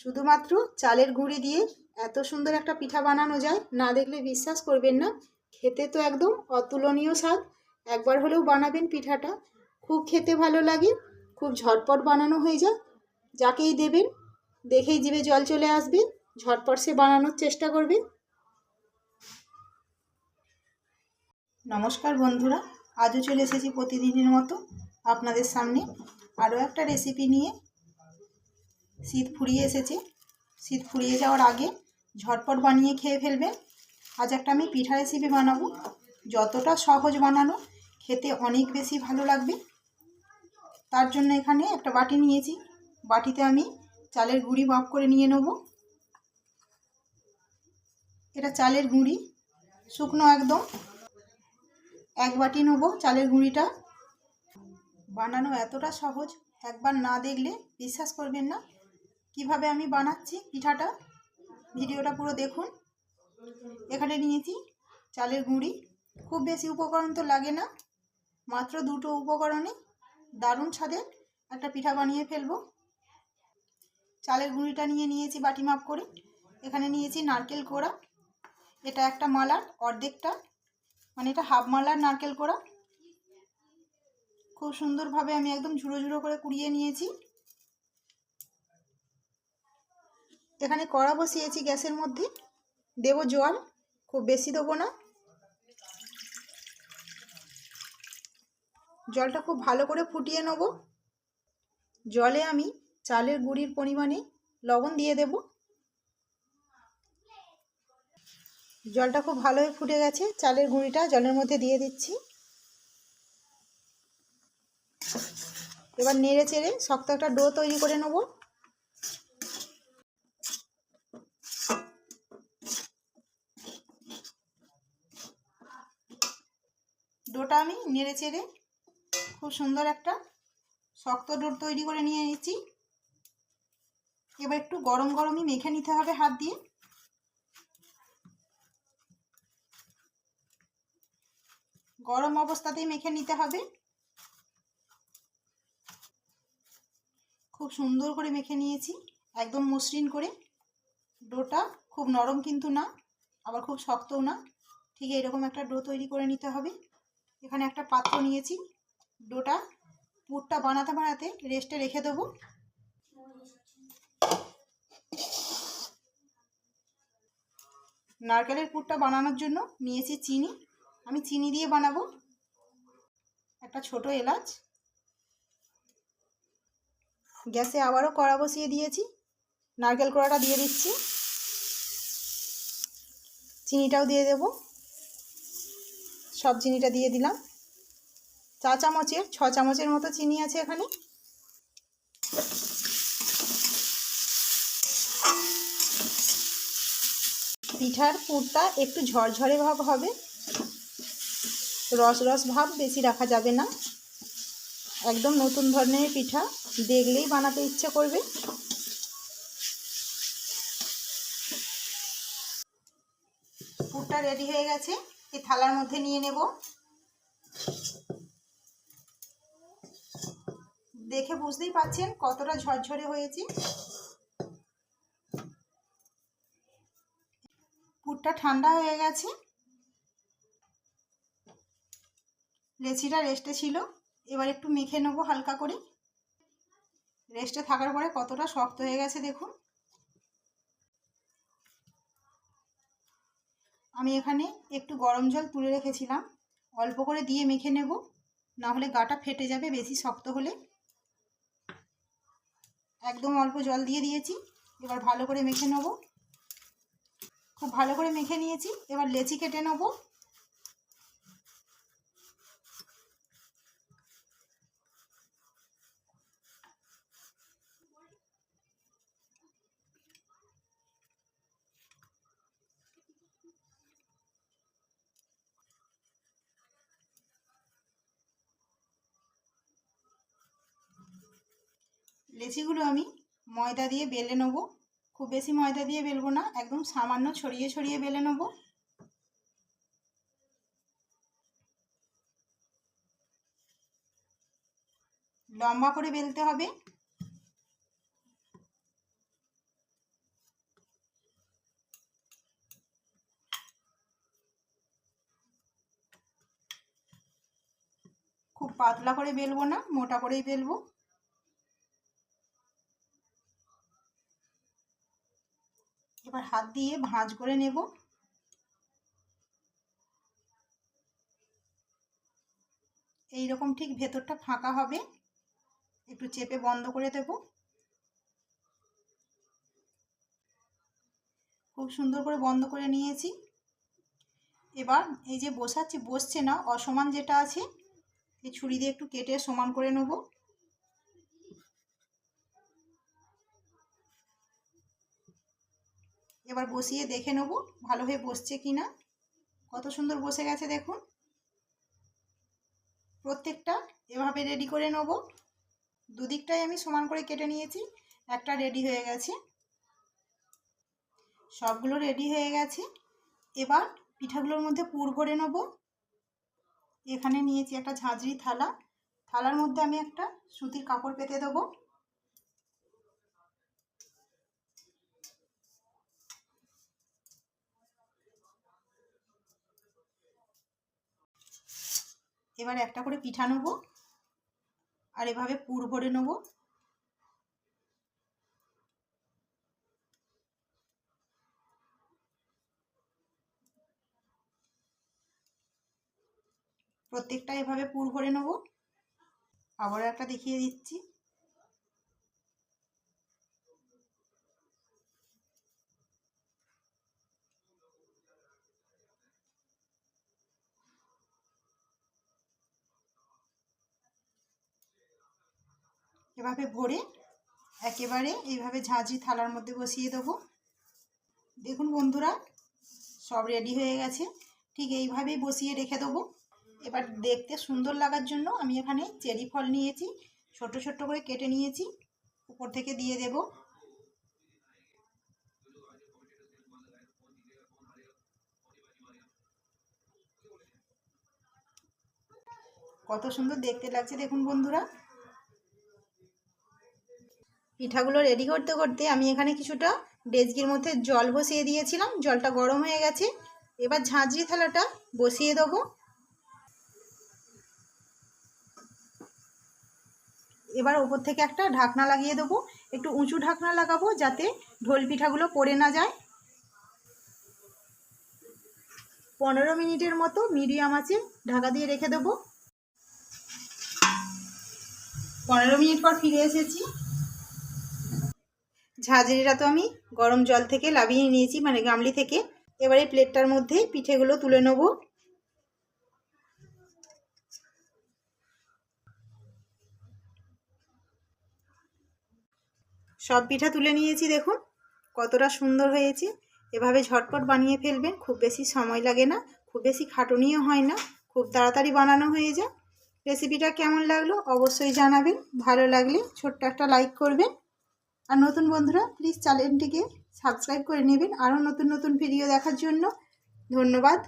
শুধুমাত্র চালের গুঁড়ি দিয়ে এত সুন্দর একটা পিঠা বানানো যায়, না দেখলে বিশ্বাস করবেন না। খেতে তো একদম অতুলনীয় স্বাদ। একবার হলেও বানাবেন পিঠাটা। খুব খেতে ভালো লাগে, খুব ঝটপট বানানো হয়ে যায় যাকেই দেবেন, দেখেই জিভে জল চলে আসবে, ঝটপট সে বানানোর চেষ্টা করবে। নমস্কার বন্ধুরা, আজও চলে এসেছি প্রতিদিনের মতো আপনাদের সামনে। আরও একটা রেসিপি নিয়ে শীত ফুরিয়ে এসেছে। শীত ফুরিয়ে যাওয়ার আগে ঝটপট বানিয়ে খেয়ে ফেলবেন আজ একটা আমি পিঠা রেসিপি বানাবো। যতটা সহজ বানানো, খেতে অনেক বেশি ভালো লাগবে। তার জন্য এখানে একটা বাটি নিয়েছি। বাটিতে আমি চালের গুঁড়ি মাপ করে নিয়ে নেব। এটা চালের গুঁড়ি, শুকনো একদম। এক বাটি নেব চালের গুঁড়িটা। বানানো এতটা সহজ, একবার না দেখলে বিশ্বাস করবেন না। কীভাবে আমি বানাচ্ছি পিঠাটা? ভিডিওটা পুরো দেখুন। এখানে নিয়েছি চালের গুঁড়ি। খুব বেশি উপকরণ তো লাগে না। মাত্র দুটো উপকরণে দারুণ ছাদের একটা পিঠা বানিয়ে ফেলব। চালের গুঁড়িটা নিয়ে নিয়েছি বাটি মাপ করে। এখানে নিয়েছি নারকেল কোড়া। এটা একটা মালার অর্ধেকটা। মানে এটা হাফ মালার নারকেল কোড়া। খুব সুন্দরভাবে আমি একদম ঝুড়ো ঝুড়ো করে কুড়িয়ে নিয়েছি। এখানে কড়া বসিয়েছি গ্যাসের মধ্যে। দেবো জল, খুব বেশি দেবো না। জলটা খুব ভালো করে ফুটিয়ে নেব। জলে আমি চালের গুঁড়ির পরিমাণে লবণ দিয়ে দেব। জলটা খুব ভালোই ফুটে গেছে। চালের গুঁড়িটা জলের মধ্যে দিয়ে দিচ্ছি। এবার নেড়ে চেড়ে শক্ত একটা ডো তৈরি করে নেব। ডোটা আমি নেড়ে চেড়ে খুব সুন্দর একটা শক্ত ডোর তৈরি করে নিয়ে নিয়েছি। এবার একটু গরম গরমই মেখে নিতে হবে হাত দিয়ে। গরম অবস্থাতেই মেখে নিতে হবে। খুব সুন্দর করে মেখে নিয়েছি, একদম মসৃণ করে। ডোটা খুব নরম কিন্তু না, আবার খুব শক্তও না। ঠিক এরকম একটা ডো তৈরি করে নিতে হবে। এখানে একটা পাত্র নিয়েছি, ডোটা। পুরটা বানাতে বানাতে রেস্টে রেখে দেবো। নারকেলের পুরটা বানানোর জন্য নিয়েছি চিনি। আমি চিনি দিয়ে বানাবো। একটা ছোট এলাচ। গ্যাসে আবারও কড়া বসিয়ে দিয়েছি। নারকেল কড়াটা দিয়ে দিচ্ছি। চিনিটাও দিয়ে দেব। সব চিনিটা দিয়ে দিলাম। চা চামচের, ছ চামচের মতো চিনি আছে এখানে। পিঠার পুরটা একটু ঝরঝরে ভাব হবে। রস রস ভাব বেশি রাখা যাবে না। একদম নতুন ধরনের পিঠা, দেখলেই বানাতে ইচ্ছে করবে। পুরটা রেডি হয়ে গেছে। এই থালার মধ্যে নিয়ে নেব। দেখে বুঝতেই পাচ্ছেন কতটা ঝরঝরে হয়েছে। পুরটা ঠান্ডা হয়ে গেছে। লেচিটা রেস্টে ছিল। এবার একটু মেখে নেব হালকা করে। রেস্টে থাকার পরে কতটা শক্ত হয়ে গেছে দেখুন। আমি এখানে একটু গরম জল তুলে রেখেছিলাম। অল্প করে দিয়ে মেখে নেব না হলে গাটা ফেটে যাবে, বেশি শক্ত হলে। একদম অল্প জল দিয়ে দিয়েছি, এবার ভালো করে মেখে নেব। খুব ভালো করে মেখে নিয়েছি, এবার লেচি কেটে নেব। লেচিগুলো আমি ময়দা দিয়ে বেলে নেব। খুব বেশি ময়দা দিয়ে বেলবো না, একদম সামান্য ছড়িয়ে ছড়িয়ে বেলে নেব। লম্বা করে বেলতে হবে। খুব পাতলা করে বেলবো না, মোটা করেই বেলবো। এবার হাত দিয়ে ভাঁজ করে নেব। এই রকম ঠিক ভেতরটা ফাঁকা হবে। একটু চেপে বন্ধ করে দেব। খুব সুন্দর করে বন্ধ করে নিয়েছি। এবার এই যে বসাচ্ছি, বসছে না, অসমান যেটা আছে, এই ছুরি দিয়ে একটু কেটে সমান করে নেব। এবার বসিয়ে দেখে নেব ভালোভাবে বসছে কি না। কত সুন্দর বসে গেছে দেখুন। প্রত্যেকটা এভাবে রেডি করে নেব। দুদিকটাই আমি সমান করে কেটে নিয়েছি, একটা রেডি হয়ে গেছে। সবগুলো রেডি হয়ে গেছে। এবার পিঠাগুলোর মধ্যে পুর ভরে নেব। এখানে নিয়েছি একটা ঝাঁঝরি থালা। থালার মধ্যে আমি একটা সুতির কাপড় পেতে দেবো। এবার একটা করে পিঠা নেব। আর এভাবে পুর ভরে নেব। প্রত্যেকটা এভাবে পুর ভরে নেব। আবারও একটা দেখিয়ে দিচ্ছি। এভাবে ভরে একেবারে এইভাবে ঝাঁঝি থালার মধ্যে বসিয়ে দেবো। দেখুন বন্ধুরা, সব রেডি হয়ে গেছে। ঠিক এইভাবেই বসিয়ে রেখে দেবো। এবার দেখতে সুন্দর লাগার জন্য আমি এখানে চেরি ফল নিয়েছি, ছোট ছোট করে কেটে নিয়েছি, উপর থেকে দিয়ে দেব। কত সুন্দর দেখতে লাগছে, দেখুন বন্ধুরা। পিঠাগুলো রেডি করতে করতে আমি এখানে কিছুটা ডেজকির মধ্যে জল বসিয়ে দিয়েছিলাম। জলটা গরম হয়ে গেছে। এবার ঝাঁঝরি থালাটা বসিয়ে দেবো। এবার ওপর থেকে একটা ঢাকনা লাগিয়ে দেবো। একটু উঁচু ঢাকনা লাগাবো যাতে ঢোল পিঠাগুলো পড়ে না যায়। পনেরো মিনিটের মতো মিডিয়াম আছে ঢাকা দিয়ে রেখে দেবো। পনেরো মিনিট পর ফিরে এসেছি। ঝাঁঝরিটা তো আমি গরম জল থেকে লাভিয়ে নিয়েছি মানে গামলি থেকে। এবারে প্লেটটার মধ্যে পিঠেগুলো তুলে নেব। সব পিঠা তুলে নিয়েছি, দেখুন, কতটা সুন্দর হয়েছে। এভাবে ঝটপট বানিয়ে ফেলবেন, খুব বেশি সময় লাগে না, খুব বেশি খাটুনিও হয় না, খুব তাড়াতাড়ি বানানো হয়ে যায়। রেসিপিটা কেমন লাগল অবশ্যই জানাবেন, ভালো লাগলে ছোট্ট একটা লাইক করবেন। আর নতুন বন্ধুরা প্লিজ চ্যানেলটিকে সাবস্ক্রাইব করে নেবেন। আরও নতুন নতুন ভিডিও দেখার জন্য ধন্যবাদ।